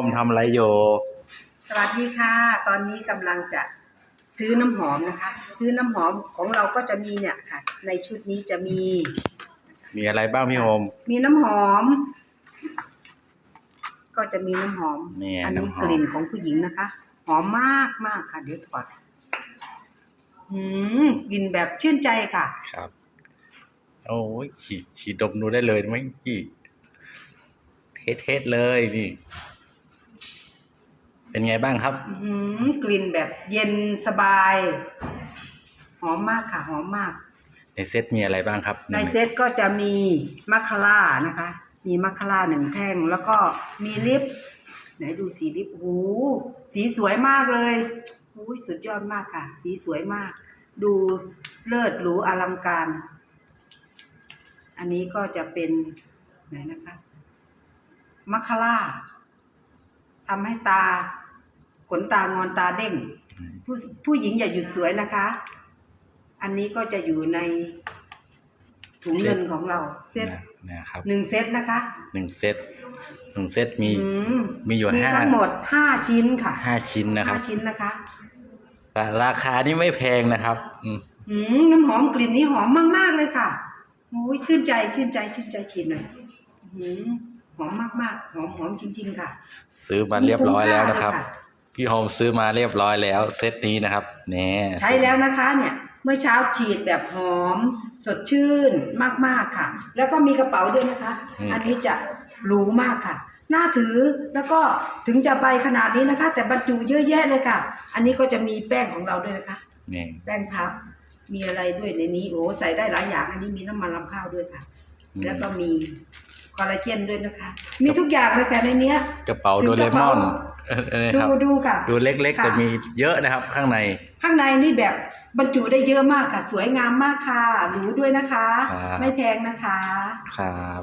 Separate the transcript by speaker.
Speaker 1: มทำอะไรอยู่
Speaker 2: สวัสดีค่ะ ตอนนี้กำลังจะซื้อน้ำหอมนะคะ ซื้อน้ำหอมของเราก็จะมีเนี่ยค่ะ ในชุดนี้จะมี
Speaker 1: มีอะไรบ้างพี่โฮม
Speaker 2: มีน้ำหอม ก็จะมีน้ำหอม
Speaker 1: เนี่ย
Speaker 2: อันี้
Speaker 1: น้ำหอม
Speaker 2: กลิ่นของผู้หญิงนะคะ หอมมากมากค่ะ เดี๋ยวถอดอืมกลิ่นแบบชื่นใจค่ะ
Speaker 1: ครับ โอ้ยฉีดฉีดดมดูได้เลยไหมกี่เทสเทสเลยนี่ เป็นไงบ้างครับ
Speaker 2: อืมกลิ่นแบบเย็นสบาย หอมมากค่ะ หอมมาก
Speaker 1: ในเซตมีอะไรบ้างครับ
Speaker 2: ในเซตก็จะมีมัคคาร่านะคะ มีมัคคาร่าหนึ่งแท่ง แล้วก็มีลิป ไหนดูสีลิปโอ้โหสีสวยมากเลยโอ้ยสุดยอดมากค่ะ สีสวยมาก ดูเลิศหรูอลังการ อันนี้ก็จะเป็น ไหนนะคะมัคคาร่าทำให้ตาข นตางอนตาเด้ง ผู้ผู้หญิงอย่าหยุดสวยนะคะ อันนี้ก็จะอยู่ในถุงเงินของเราเซต
Speaker 1: นะนะครับ
Speaker 2: หนึ่งเซตนะคะ
Speaker 1: หนึ่งเซตหนึ่งเซตมี
Speaker 2: อืม
Speaker 1: มีอยู่
Speaker 2: มี
Speaker 1: ห้า
Speaker 2: ทั้งหมดห้าชิ้นค่ะ
Speaker 1: ห้าชิ้นนะครับ
Speaker 2: ห้าชิ้นนะคะ
Speaker 1: แต่ราคานี่ไม่แพงนะครับอืม
Speaker 2: อืมน้ำหอมกลิ่นนี้หอมมากๆเลยค่ะโอ้ยชื่นใจชื่นใจชื่นใจฉีดหน่อยอืมหอมมากๆหอมหอมจริง ๆ ค่ะ
Speaker 1: ซื้อมาเรียบร้อยแล้วนะครับ
Speaker 2: มีณาเลย
Speaker 1: พี่โฮมซื้อมาเรียบร้อยแล้ว เซตนี้นะครับแน่
Speaker 2: ใช้แล้วนะคะเนี่ยเมื่อเช้าฉีดแบบหอม สดชื่นมากๆค่ะ แล้วก็มีกระเป๋าด้วยนะคะ อันนี้จะหรูมากค่ะน่าถือแล้วก็ถึงจะใบขนาดนี้นะคะ แต่บรรจุเยอะแยะเลยค่ะ อันนี้ก็จะมีแป้งของเราด้วยนะคะ
Speaker 1: นี่
Speaker 2: แป้งพับมีอะไรด้วยในนี้โอ้ใส่ได้หลายอย่าง อันนี้มีน้ำมันลำข้าวด้วยค่ะ แล้วก็มี คอลลาเจนด้วยนะคะ มีทุกอย่างเลยค่ะในเนี้ย
Speaker 1: กระเป๋าโดเรมอนเออนะค
Speaker 2: ดู
Speaker 1: รับ
Speaker 2: ดูค่ะ
Speaker 1: ดูเล็กๆ
Speaker 2: ค่ะ
Speaker 1: แต่มีเยอะนะครับข้างใน
Speaker 2: ข้างในนี่แบบบรรจุได้เยอะมากค่ะ สวยงามมากค่ะหรูด้วยนะคะ
Speaker 1: ครับ
Speaker 2: ไม่แพงนะคะ
Speaker 1: ครับ